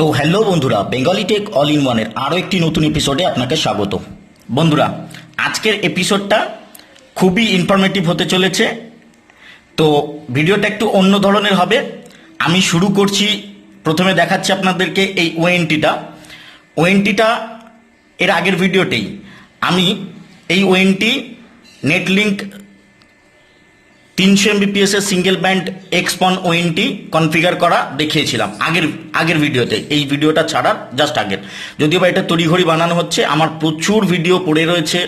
তো হ্যালো বন্ধুরা Bengali tech all in ওয়ানের আরও একটি নতুন এপিসোডে আপনাকে স্বাগত। বন্ধুরা, আজকের এপিসোডটা খুবই ইনফরমেটিভ হতে চলেছে। তো ভিডিওটা একটু অন্য ধরনের হবে। আমি শুরু করছি, প্রথমে দেখাচ্ছি আপনাদেরকে এই ওএনটিটা ওএনটিটা এর আগের ভিডিওতেই আমি এই ওএনটি নেটলিঙ্ক তিনশো এমবিপিএস এর single band XPON ONT configure করা দেখিয়েছিলাম আগের আগের ভিডিওতে। এই ভিডিওটা ছাড়ার জাস্ট আগের। যদিও বা এটা তড়িঘড়ি বানানো হচ্ছে, আমার প্রচুর ভিডিও পড়ে রয়েছে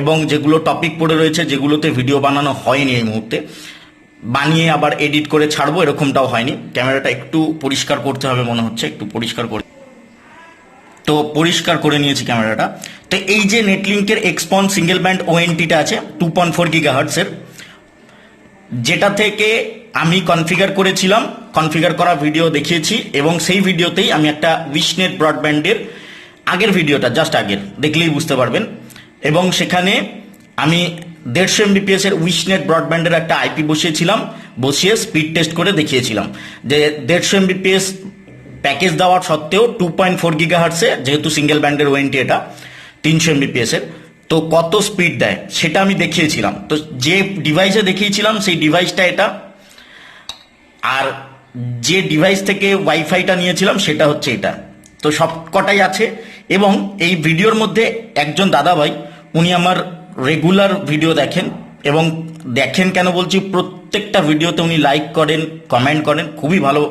এবং যেগুলো টপিক পড়ে রয়েছে, যেগুলোতে ভিডিও বানানো হয়নি এই মুহূর্তে। বানিয়ে আবার এডিট করে ছাড়বো, এরকমটাও হয়নি। ক্যামেরাটা একটু পরিষ্কার করতে হবে মনে হচ্ছে, একটু পরিষ্কার করে। তো পরিষ্কার করে নিয়েছি ক্যামেরাটা। তো এই যে নেটলিঙ্কের এক্সপন সিঙ্গেল ব্যান্ড ওএনটিটা আছে টু পয়েন্ট ফোর গিগা হার্টসের যেটা থেকে আমি কনফিগার করেছিলাম কনফিগার করা ভিডিও দেখিয়েছি এবং সেই ভিডিওতেই আমি একটা উইশনেট ব্রডব্যান্ডের আগের ভিডিওটা জাস্ট আগের, দেখলেই বুঝতে পারবেন। এবং সেখানে আমি দেড়শো এমবিপিএস এর উইশনেট ব্রডব্যান্ডের একটা আইপি বসিয়েছিলাম, বসিয়ে স্পিড টেস্ট করে দেখিয়েছিলাম। যে দেড়শো এমবিপিএস প্যাকেজ দেওয়ার সত্ত্বেও টু পয়েন্ট ফোর গিগা হার্টসে যেহেতু সিঙ্গেল ব্যান্ডের ওয়েন্টি এটা, তিনশো এমবিপিএস এর। তো কত স্পিড দেয়, সেটা আমি দেখিয়েছিলাম। তো যে ডিভাইসে দেখিয়েছিলাম, সেই ডিভাইসটা এটা। আর যে ডিভাইস থেকে ওয়াইফাইটা নিয়েছিলাম, সেটা হচ্ছে এটা। তো সব কটাই আছে, এবং এই ভিডিওর মধ্যে একজন দাদাভাই, উনি আমার রেগুলার ভিডিও দেখেন, এবং দেখেন কেন বলছি, প্রত্যেকটা ভিডিওতে উনি লাইক করেন কমেন্ট করেন। খুবই ভালো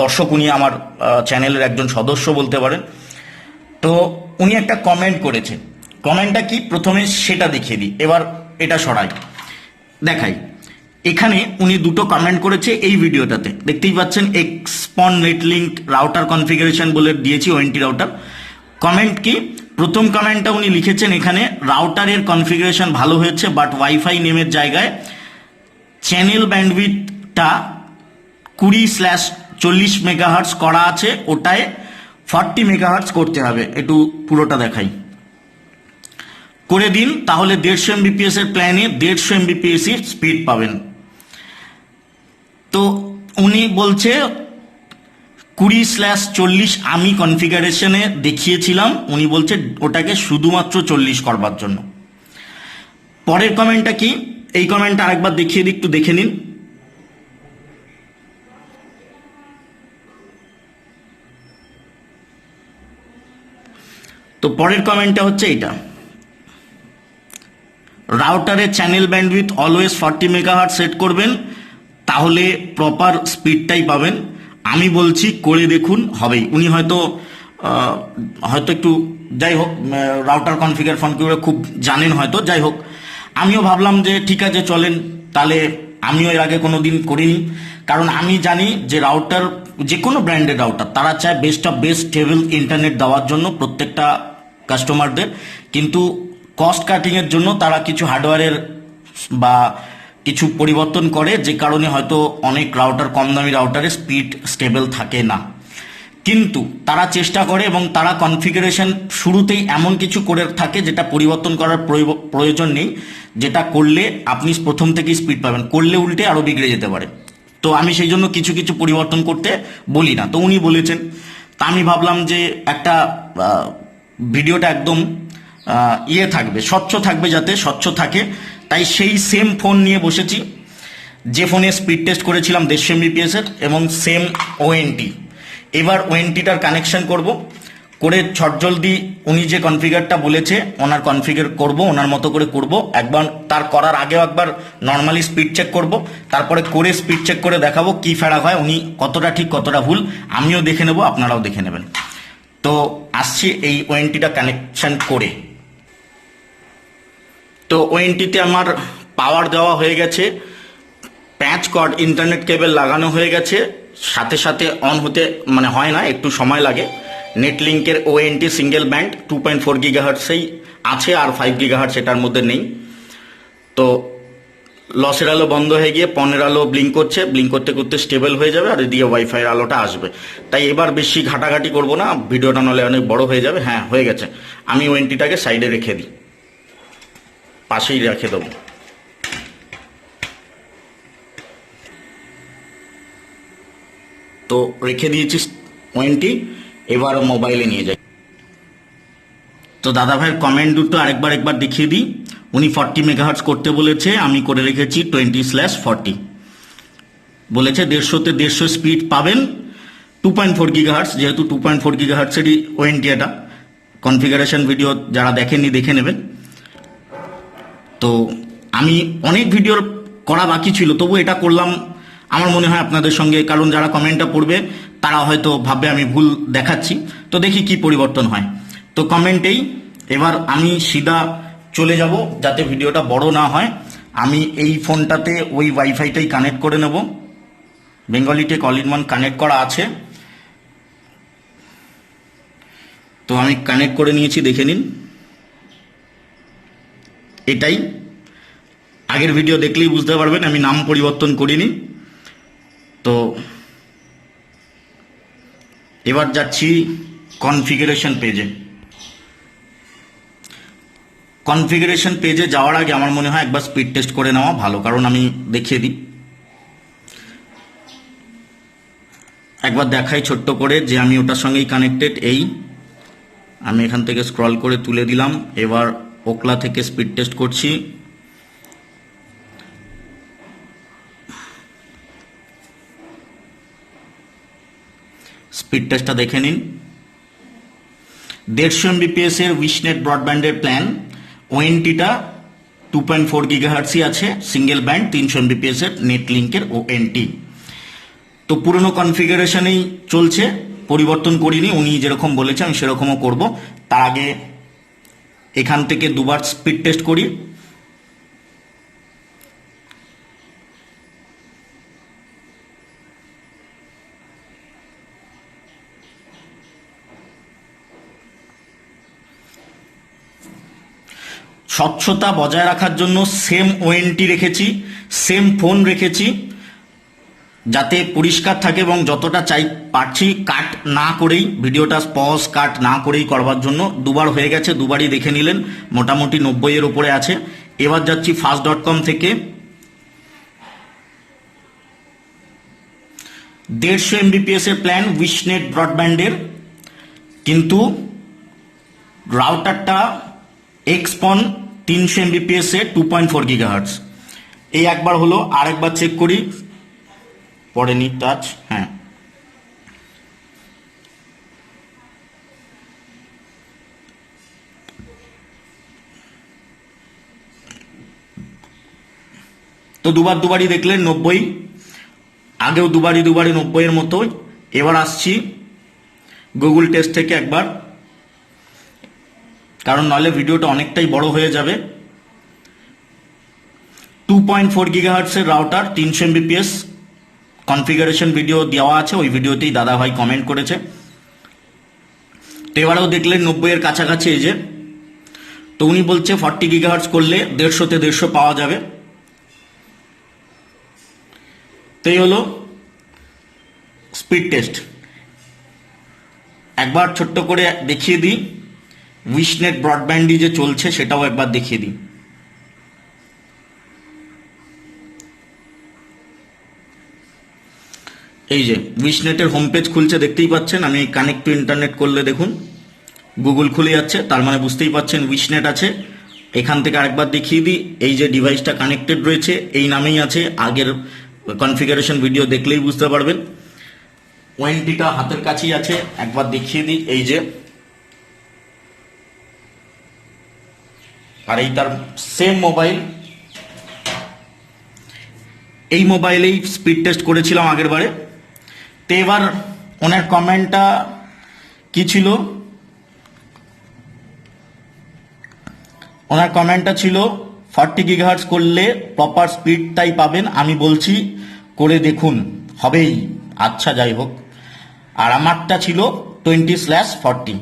দর্শক উনি আমার চ্যানেলের একজন সদস্য বলতে পারেন। তো উনি একটা কমেন্ট করেছেন। কমেন্টটা কি? প্রথমে সেটা দেখিয়ে দিই। এবার এটা সরাই। দেখাই। এখানে উনি দুটো কমেন্ট করেছে এই ভিডিওটাতে। দেখতেই পাচ্ছেন XPON net link router configuration বলে দিয়েছি ওএনটি রাউটার কমেন্ট কি? প্রথম কমেন্টটা উনি লিখেছেন এখানে রাউটারের কনফিগারেশন ভালো হয়েছে বাট ওয়াইফাই নেমের জায়গায় চ্যানেল ব্যান্ডউইথটা কুড়ি স্ল্যাশ চল্লিশ মেগাহার্টস করা আছে। ওটায় ফর্টি মেগাহার্টস করতে হবে। একটু পুরোটা দেখাই। করে দিন, তাহলে দেড়শো এমবিপিএস এর প্ল্যানে দেড়শো এমবিপিএস স্পিড পাবেন। তো উনি বলছে, কুড়ি স্ল্যাশ চল্লিশ আমি কনফিগারেশনে দেখিয়েছিলাম, উনি বলছে ওটাকে শুধুমাত্র চল্লিশ করবার জন্য। পরের কমেন্টটা কি? এই কমেন্টটা আরেকবার দেখিয়ে দিই, একটু দেখে নিন। তো পরের কমেন্টটা হচ্ছে এটা রাউটারের channel bandwidth always forty megahertz set করবেন, তাহলে প্রপার স্পিডটাই পাবেন। আমি বলছি করে দেখুন, হবেই। উনি হয়তো হয়তো একটু, যাই হোক রাউটার কনফিগার ফনফিগার খুব জানেন হয়তো, যাই হোক। আমিও ভাবলাম যে ঠিক আছে, চলেন। তাহলে আমিও এর আগে কোনো দিন করিনি। কারণ আমি জানি যে রাউটার যে কোনো ব্র্যান্ডের রাউটার তারা চায় best of best stable internet দেওয়ার জন্য প্রত্যেকটা কাস্টমারদের কিন্তু কস্ট কাটিংয়ের জন্য তারা কিছু হার্ডওয়্যারের বা কিছু পরিবর্তন করে, যে কারণে হয়তো অনেক রাউটার কম দামি রাউটারে স্পিড স্টেবল থাকে না। কিন্তু তারা চেষ্টা করে এবং তারা কনফিগারেশন শুরুতেই এমন কিছু করে থাকে যেটা পরিবর্তন করার প্রয়োজন নেই, যেটা করলে আপনি প্রথম থেকেই স্পিড পাবেন। করলে উল্টে আরও বিগড়ে যেতে পারে। তো আমি সেই জন্য কিছু কিছু পরিবর্তন করতে বলি না। তো উনি বলেছেন, তা আমি ভাবলাম যে একটা ভিডিওটা একদম ইয়ে থাকবে, স্বচ্ছ থাকবে যাতে, স্বচ্ছ থাকে। তাই সেই সেম ফোন নিয়ে বসেছি। যে ফোনে স্পিড টেস্ট করেছিলাম দেড়শো এমবিপিএস এর এবং সেম ওএনটি এবার ওএনটিটার কানেকশন করব। করে ছটজলদি উনি যে কনফিগারটা বলেছে, ওনার কনফিগার করব, ওনার মতো করে করব। একবার তার করার আগেও একবার নর্মালি স্পিড চেক করব। তারপরে করে স্পিড চেক করে দেখাবো কি ফেরা হয়, উনি কতটা ঠিক, কতটা ভুল। আমিও দেখে নেব, আপনারাও দেখে নেবেন। তো আসছি এই ওএনটিটা কানেকশন করে। তো ওএনটিতে আমার পাওয়ার দেওয়া হয়ে গেছে। প্যাচ কর্ড ইন্টারনেট কেবল লাগানো হয়ে গেছে। সাথে সাথে অন হতে মানে হয় না, একটু সময় লাগে। নেটলিঙ্কের ONT single band two point four গিগাহার্টসেই আছে আর ফাইভ গিগাহার্টস এটার মধ্যে নেই। তো লসের আলো বন্ধ হয়ে গিয়ে পনেরো আলো ব্লিঙ্ক করছে। ব্লিঙ্ক করতে করতে স্টেবল হয়ে যাবে আর এদিকে ওয়াইফাইয়ের আলোটা আসবে। তাই এবার বেশি ঘাটাঘাটি করব না, ভিডিওটা নাহলে অনেক বড় হয়ে যাবে। হ্যাঁ হয়ে গেছে। আমি ওএনটিটাকে সাইডে রেখে দিই। পাশেই রেখে দেবো। তো রেখে দিয়েছি ওয়েন্টি এবার মোবাইলে নিয়ে যাই। তো দাদা ভাইয়ের কমেন্ট দুটো আরেকবার একবার দেখিয়ে দিই। উনি ফর্টি মেগাহার্টস করতে বলেছে, আমি করে রেখেছি টোয়েন্টি স্ল্যাশ ফর্টি বলেছে দেড়শোতে দেড়শো স্পিড পাবেন টু পয়েন্ট ফোর গিগাহার্টস যেহেতু টু পয়েন্ট ফোর গিগাহার্টসেরই ওয়েন্টি এটা। কনফিগারেশন ভিডিও যারা দেখেননি, দেখে নেবেন। তো আমি অনেক ভিডিওর করা বাকি ছিল, তবু এটা করলাম। আমার মনে হয় আপনাদের সঙ্গে, কারণ যারা কমেন্টটা পড়বে, তারা হয়তো ভাববে আমি ভুল দেখাচ্ছি। তো দেখি কি পরিবর্তন হয়। তো কমেন্টেই এবার আমি সিধা চলে যাব, যাতে ভিডিওটা বড় না হয়। আমি এই ফোনটাতে ওই ওয়াইফাইটাই কানেক্ট করে নেব। Bengali tech all in one connect করা আছে। তো আমি কানেক্ট করে নিয়েছি, দেখে নিন। এটাই। আগের ভিডিও দেখলেই বুঝতে পারবেন, আমি নাম পরিবর্তন করিনি। তো এবার যাচ্ছি কনফিগারেশন পেজে কনফিগারেশন পেজে যাওয়ার আগে আমার মনে হয় একবার স্পিড টেস্ট করে নেওয়া ভালো, কারণ আমি দেখিয়ে দিই। একবার দেখাই ছোট্ট করে যে আমি ওটার সঙ্গেই কানেক্টেড এই। আমি এখান থেকে স্ক্রল করে তুলে দিলাম। এবার ওকলা থেকে স্পিড টেস্ট করছি। স্পিড টেস্টটা দেখে নিন। দেড়শো এমবিপিএস এর উইশনেট ব্রডব্যান্ডের প্ল্যান ওএনটিটা টু পয়েন্ট ফোর গিগাহার্সি আছে সিঙ্গেল ব্যান্ড তিনশো এমবিপিএস এর নেট লিঙ্কের ওএনটি তো পুরনো কনফিগারেশনেই চলছে, পরিবর্তন করিনি, উনি যেরকম বলেছে আমি সেরকমও করব। তার আগে এখান থেকে দুবার স্পিড টেস্ট করি। স্বচ্ছতা বজায় রাখার জন্য সেম ওএনটি রেখেছি সেম ফোন রেখেছি। যাতে পরিষ্কার থাকে এবং যতটা চাই পারছি কাট না করেই, ভিডিওটা পজ কাট না করেই করবার জন্য। দুবার হয়ে গেছে, দুবারই দেখে নিলেন, মোটামুটি নব্বইয়ের উপরে আছে। এবার যাচ্ছি ফাস্ট ডট কম থেকে। দেড়শো এমবিপিএস এর প্ল্যান উইশনেট ব্রডব্যান্ডের কিন্তু রাউটারটা এক্সপন তিনশো এমবিপিএস এ টু পয়েন্ট ফোর গিগাহার্টস এই একবার হলো, আরেকবার চেক করি। পড়েনি টাচ হ্যাঁ। তো দুবার দুবারই দেখলেন নব্বই। আগেও দুবারই দুবারই নব্বইয়ের মতোই এবার আসছি গুগল টেস্ট থেকে একবার। কারণ নলে ভিডিওটা অনেকটাই বড় হয়ে যাবে। টু পয়েন্ট ফোর গিগাহার্টসের রাউটার তিনশো এমবিপিএস কনফিগারেশন ভিডিও দেওয়া আছে, ওই ভিডিওতেই দাদা ভাই কমেন্ট করেছে। তো এবারেও দেখলেন নব্বইয়ের কাছাকাছি এই যে। তো উনি বলছে ফর্টি গিগাহার্টস করলে দেড়শোতে দেড়শো পাওয়া যাবে। তো এই হলো স্পিড টেস্ট একবার ছোট্ট করে দেখিয়ে দিই। উইশনেট ব্রডব্যান্ডই যে চলছে, সেটাও একবার দেখিয়ে দিই। এই যে উইশনেটের হোম পেজ খুলছে, দেখতেই পাচ্ছেন, আমি কানেক্ট টু ইন্টারনেট করলে দেখুন। গুগল খুলে যাচ্ছে, তার মানে বুঝতেই পাচ্ছেন উইশনেট আছে। এখান থেকে আরেকবার দেখিয়ে দিই, এই যে ডিভাইসটা কানেক্টেড রয়েছে, এই নামেই আছে, আগের কনফিগারেশন ভিডিও দেখলেই বুঝতে পারবেন। ওয়েন্টিটা হাতের কাছেই আছে, একবার দেখিয়ে দিই, এই যে। আর এই তার সেম মোবাইল এই মোবাইলেই স্পিড টেস্ট করেছিলাম আগের বারে। তো এবার ওনার কমেন্টটা কি ছিল? ওনার কমেন্টটা ছিল, ফর্টি গিগাহার্টস করলে প্রপার স্পিডটাই পাবেন, আমি বলছি, করে দেখুন, হবেই। আচ্ছা যাই হোক। আর আমারটা ছিল টোয়েন্টি স্ল্যাশ ফর্টি।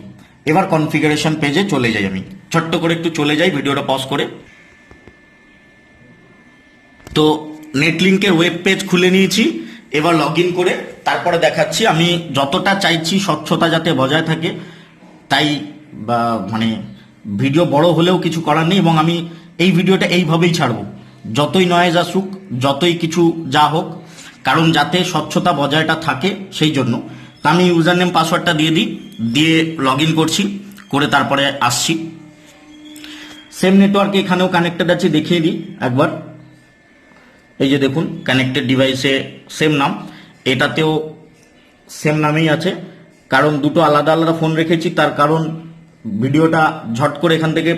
এবার কনফিগারেশন পেজে চলে যাই আমি। ছোট্ট করে একটু চলে যাই, ভিডিওটা পজ করে। তো নেটলিঙ্কের ওয়েব পেজ খুলে নিয়েছি। এবার লগ করে তারপরে দেখাচ্ছি, আমি যতটা চাইছি স্বচ্ছতা যাতে বজায় থাকে, তাই মানে ভিডিও বড় হলেও কিছু করার নেই এবং আমি এই ভিডিওটা এইভাবেই ছাড়বো। যতই নয়েজ আসুক, যতই কিছু যা হোক, কারণ যাতে স্বচ্ছতা বজায়টা থাকে সেই জন্য। তা আমি ইউজার নেম পাসওয়ার্ডটা দিয়ে দিই, দিয়ে লগ করছি, করে তারপরে আসছি। সেম নেটওয়ার্কে এখানেও কানেক্টেড আছে, দেখিয়ে দিই একবার। এই যে দেখুন কানেক্টেড ডিভাইসে সেম নাম। এটাতেও সেম নামেই আছে। কারণ দুটো আলাদা আলাদা ফোন রেখেছি, তার কারণ ভিডিওটা ঝট করে এখান থেকে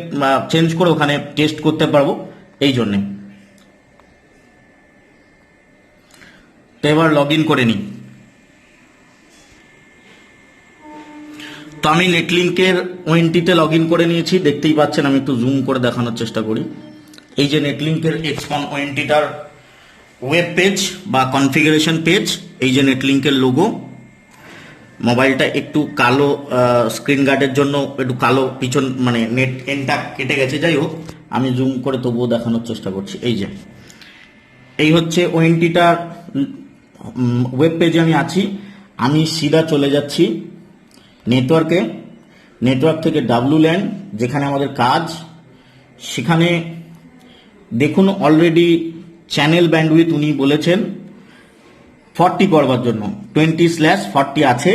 চেঞ্জ করে ওখানে টেস্ট করতে পারব এই জন্যে। তো এবার লগ ইন করে নিই। তো আমি নেটলিঙ্কের ওয়েন্টিতে লগ ইন করে নিয়েছি, দেখতেই পাচ্ছেন, আমি একটু জুম করে দেখানোর চেষ্টা করি। এই যে নেটলিঙ্কের এক্সপন ওয়েন্টিটার ওয়েব পেজ বা কনফিগারেশন পেজ এই যে নেটলিঙ্কের লোগো মোবাইলটা একটু কালো স্ক্রিন গার্ডের জন্য একটু কালো পিছন মানে নেট এনটা কেটে গেছে, যাই হোক, আমি জুম করে তবুও দেখানোর চেষ্টা করছি। এই যে, এই হচ্ছে ওয়েন্টিটার ওয়েব পেজে আমি আছি। আমি সিধা চলে যাচ্ছি নেটওয়ার্কে নেটওয়ার্ক থেকে ডাব্লু ল্যান্ড যেখানে আমাদের কাজ। সেখানে দেখুন অলরেডি চ্যানেল ব্যান্ডউইথ উনি বলেছেন ফর্টি করবার জন্য টোয়েন্টি স্ল্যাশ ফর্টি আছে,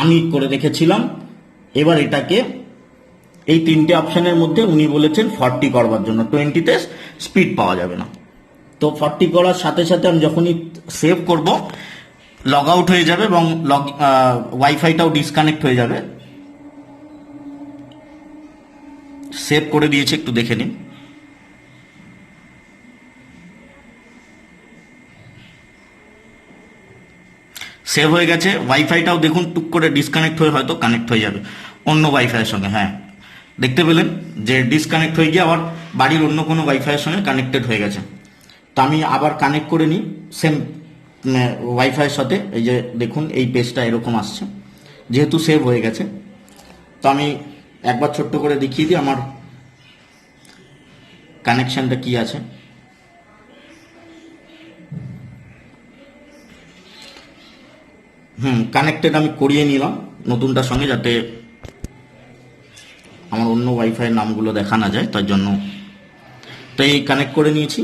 আমি করে রেখেছিলাম, এবার এটাকে এই তিনটে অপশনের মধ্যে উনি বলেছেন ফর্টি করবার জন্য টোয়েন্টিতে স্পিড পাওয়া যাবে না। তো ফর্টি করার সাথে সাথে আমি যখনই সেভ করব লগ আউট হয়ে যাবে এবং লগ ওয়াইফাইটাও ডিসকানেক্ট হয়ে যাবে। সেভ করে দিয়েছে, একটু দেখে নিন। সেভ হয়ে গেছে ওয়াইফাইটাও দেখুন, টুক করে ডিসকানেক্ট হয়ে হয়তো কানেক্ট হয়ে যাবে। অন্য ওয়াইফাইয়ের সঙ্গে হ্যাঁ। দেখতে পেলেন যে ডিসকানেক্ট হয়ে গিয়ে আবার বাড়ির অন্য কোনো ওয়াইফাইয়ের সঙ্গে কানেক্টেড হয়ে গেছে। তো আমি আবার কানেক্ট করে নিই সেম ওয়াইফাইয়ের সাথে। এই যে দেখুন, এই পেজটা এরকম আসছে, যেহেতু সেভ হয়ে গেছে। তো আমি একবার ছোট্ট করে দেখিয়ে দিই, আমার কানেকশনটা কি আছে। হুম কানেক্টেড আমি করিয়ে নিলাম নতুনটার সঙ্গে যাতে আমার অন্য ওয়াইফাই নামগুলো দেখা না যায়, তার জন্য তো এই কানেক্ট করে নিয়েছি।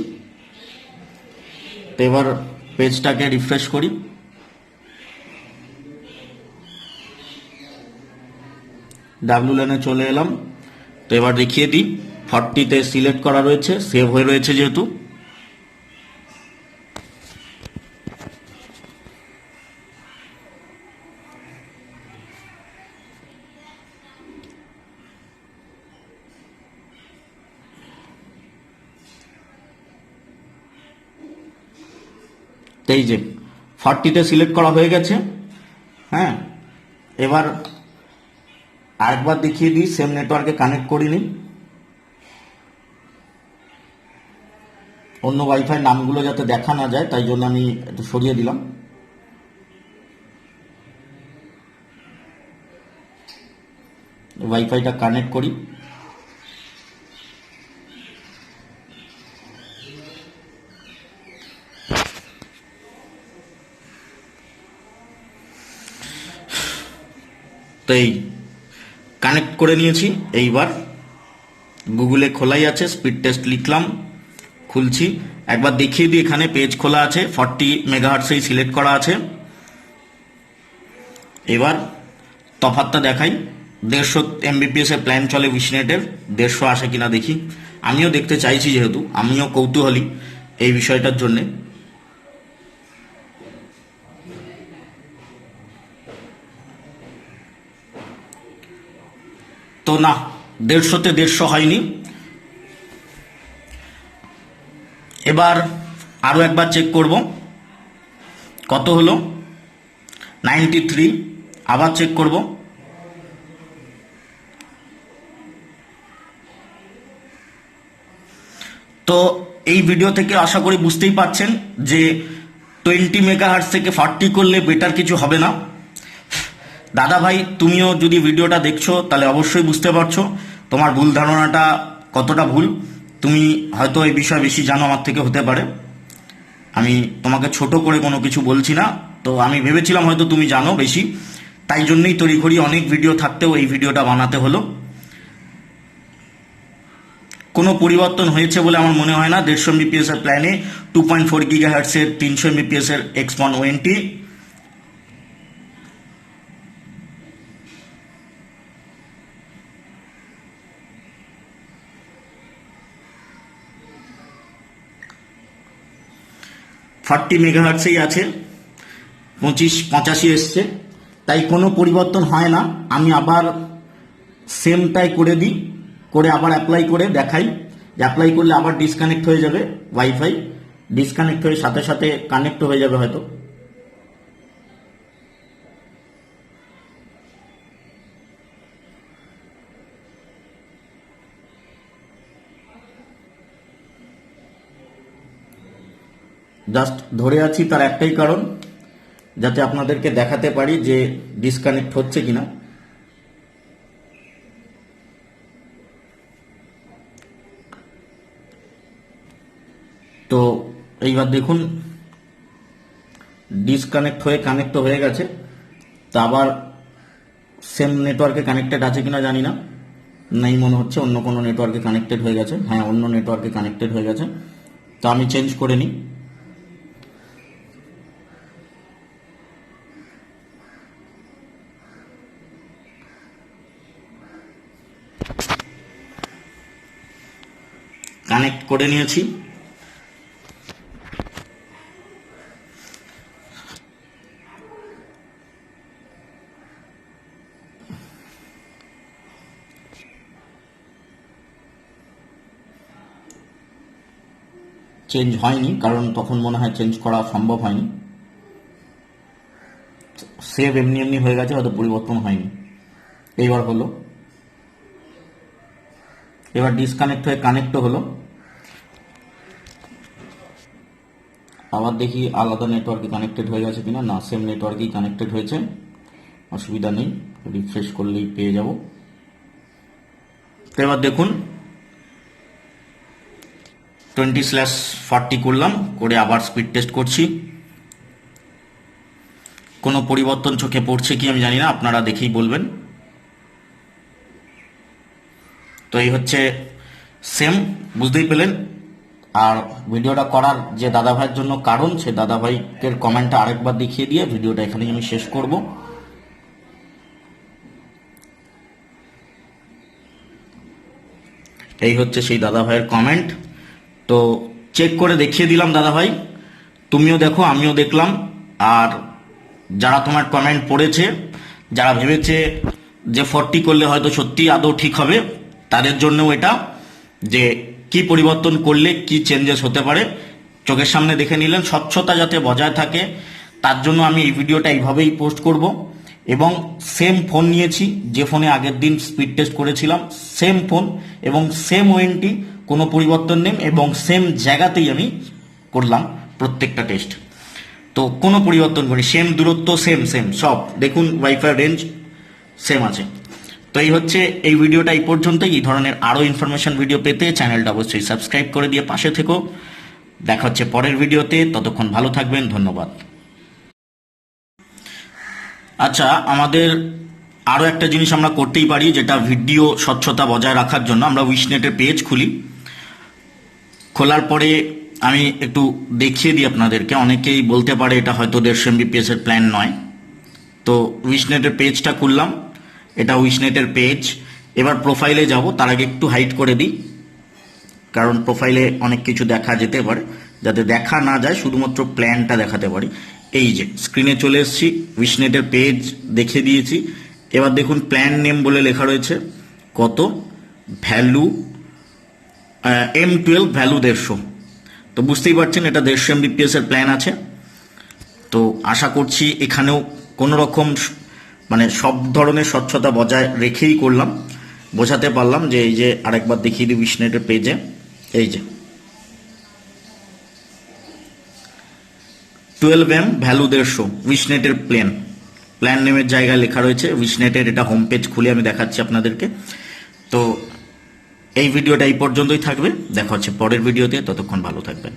তো এবার পেজটাকে রিফ্রেশ করি। ডাব্লু লেনে চলে এলাম। তো এবার দেখিয়ে দিই। ফর্টিতে সিলেক্ট করা রয়েছে সেভ হয়ে রয়েছে যেহেতু। এই যে ফর্টিতে সিলেক্ট করা হয়ে গেছে হ্যাঁ? এবার আরেকবার দেখিয়ে দিই সেম নেটওয়ার্কে কানেক্ট করিনি অন্য ওয়াইফাই নামগুলো যাতে দেখা না যায়, তাই জন্য আমি একটু সরিয়ে দিলাম। ওয়াইফাইটা কানেক্ট করি। তো এই কানেক্ট করে নিয়েছি। এইবার গুগলে খোলাই আছে স্পিড টেস্ট লিখলাম, খুলছি। একবার দেখিয়ে দিই, এখানে পেজ খোলা আছে ফর্টি মেগাহার্টসেই সিলেক্ট করা আছে। এবার তফাতটা দেখাই। দেড়শো এমবিপিএস এর প্ল্যান চলে উইশনেটের দেড়শো আসে কিনা দেখি। আমিও দেখতে চাইছি যেহেতু, আমিও কৌতূহলী এই বিষয়টার জন্যে। তো না, দেড়শোতে দেড়শো হয়নি। এবার আরও একবার চেক করব। কত হলো? নাইনটি থ্রি আবার চেক করব। তো এই ভিডিও থেকে আশা করি বুঝতেই পাচ্ছেন যে টোয়েন্টি মেগাহার্স থেকে ফর্টি করলে বেটার কিছু হবে না। দাদা ভাই, তুমিও যদি ভিডিওটা দেখছ, তাহলে অবশ্যই বুঝতে পারছ তোমার ভুল ধারণাটা কতটা ভুল। তুমি হয়তো এই বিষয়ে বেশি জানো, আমার থেকে হতে পারে। আমি তোমাকে ছোট করে কোনো কিছু বলছি না, তো আমি ভেবেছিলাম হয়তো তুমি জানো বেশি। তাই জন্যই তড়িঘড়ি অনেক ভিডিও থাকতেও এই ভিডিওটা বানাতে হলো। কোনো পরিবর্তন হয়েছে বলে আমার মনে হয় না। দেড়শো এমবিপিএস এর প্ল্যানে টু পয়েন্ট ফোর গিগা হার্টসের তিনশো এমবিপিএস এর এক্সপন ওয়েন্টি ফর্টি মেগাহার্টসেই আছে। পঁচিশ, পঁচাশি এসছে। তাই কোনো পরিবর্তন হয় না। আমি আবার সেমটাই করে দিই। করে আবার অ্যাপ্লাই করে দেখাই। অ্যাপ্লাই করলে আবার ডিসকানেক্ট হয়ে যাবে ওয়াইফাই ডিসকানেক্ট হয়ে সাথে সাথে কানেক্ট হয়ে যাবে হয়তো। জাস্ট ধরে আছি তার একটাই কারণ, যাতে আপনাদেরকে দেখাতে পারি যে ডিসকানেক্ট হচ্ছে কিনা। তো এইবার দেখুন ডিসকানেক্ট হয়ে কানেক্ট হয়ে গেছে। তা আবার সেম নেটওয়ার্কে কানেক্টেড আছে কিনা জানি না। নেই মনে হচ্ছে, অন্য কোনো নেটওয়ার্কে কানেক্টেড হয়ে গেছে। হ্যাঁ অন্য নেটওয়ার্কে কানেক্টেড হয়ে গেছে। তো আমি চেঞ্জ করে নিই। কানেক্ট করে নিয়েছি। চেঞ্জ হয়নি, কারণ তখন মনে হয় চেঞ্জ করা সম্ভব হয়নি। সেভ এমনি এমনি হয়ে গেছে, হয়তো পরিবর্তন হয়নি। এইবার হলো। এবার ডিসকানেক্ট হয়ে কানেক্টও হলো। আবার দেখি আলাদা নেটওয়ার্কে কানেক্টেড হয়ে গেছে কিনা? না সেম নেটওয়ার্কেই কানেক্টেড হয়েছে। অসুবিধা নেই রিফ্রেশ করলেই পেয়ে যাব। তো এবার দেখুন টোয়েন্টি স্ল্যাশ ফর্টি করলাম, করে আবার স্পিড টেস্ট করছি। কোনো পরিবর্তন চোখে পড়ছে কি আমি জানি না, আপনারা দেখেই বলবেন। তো এই হচ্ছে সেম বুঝতেই পেলেন। আর ভিডিওটা করার যে দাদা ভাইয়ের জন্য কারণ, সে দাদা ভাইয়ের কমেন্টটা আরেকবার দেখিয়ে দিয়ে ভিডিওটা এখানেই আমি শেষ করব। এই হচ্ছে সেই দাদা ভাইয়ের কমেন্ট। তো চেক করে দেখিয়ে দিলাম দাদা ভাই তুমিও দেখো, আমিও দেখলাম। আর যারা তোমার কমেন্ট পড়েছে, যারা ভেবেছে যে ফর্টি করলে হয়তো সত্যি আদৌ ঠিক হবে, তাদের জন্যও এটা যে কি পরিবর্তন করলে কি চেঞ্জেস হতে পারে, চোখের সামনে দেখে নিলেন, স্বচ্ছতা যাতে বজায় থাকে, তার জন্য আমি এই ভিডিওটা এইভাবেই পোস্ট করব। এবং সেম ফোন নিয়েছি, যে ফোনে আগের দিন স্পিড টেস্ট করেছিলাম সেম ফোন এবং সেম ওয়েন্টি কোনো পরিবর্তন নেই এবং সেম জায়গাতেই আমি করলাম প্রত্যেকটা টেস্ট তো কোনো পরিবর্তন করি সেম দূরত্ব সেম সেম সব। দেখুন ওয়াইফাই রেঞ্জ সেম আছে। তো এই হচ্ছে এই ভিডিওটা এই পর্যন্তই। এই ধরনের আরও ইনফরমেশন ভিডিও পেতে চ্যানেলটা অবশ্যই সাবস্ক্রাইব করে দিয়ে পাশে থেকো। দেখা হচ্ছে পরের ভিডিওতে ততক্ষণ ভালো থাকবেন, ধন্যবাদ। আচ্ছা আমাদের আরও একটা জিনিস আমরা করতেই পারি, যেটা ভিডিও স্বচ্ছতা বজায় রাখার জন্য। আমরা উইশনেটের পেজ খুলি। খোলার পরে আমি একটু দেখিয়ে দিই আপনাদেরকে। অনেকেই বলতে পারে এটা হয়তো দেড়শো এমবিপিএস এর প্ল্যান নয়। তো উইশনেটের পেজটা খুললাম। এটা উইশনেটের পেজ। এবার প্রোফাইলে যাব, তার আগে একটু হাইট করে দিই। কারণ প্রোফাইলে অনেক কিছু দেখা যেতে পারে। যাতে দেখা না যায়, শুধুমাত্র প্ল্যানটা দেখাতে পারি। এই যে স্ক্রিনে চলে এসেছি, উইশনেটের পেজ দেখে দিয়েছি। এবার দেখুন প্ল্যান নেম বলে লেখা রয়েছে। কত? ভ্যালু এম টুয়েলভ ভ্যালু দেড়শো। তো বুঝতেই পারছেন, এটা দেড়শো এমবিপিএস এর প্ল্যান আছে। তো আশা করছি এখানেও কোনো রকম মানে সব ধরনের স্বচ্ছতা বজায় রেখেই করলাম। বোঝাতে পারলাম যে এই যে আরেকবার দেখিয়ে দিই উইশনেটের পেজে। এই যে। টুয়েলভ এম ভ্যালু দেড়শো উইশনেটের প্লেন। প্ল্যান নেমের জায়গায় লেখা রয়েছে উইশনেটের এটা হোম পেজ খুলে আমি দেখাচ্ছি আপনাদেরকে। তো এই ভিডিওটা এই পর্যন্তই থাকবে। দেখা হচ্ছে পরের ভিডিওতে, ততক্ষণ ভালো থাকবেন।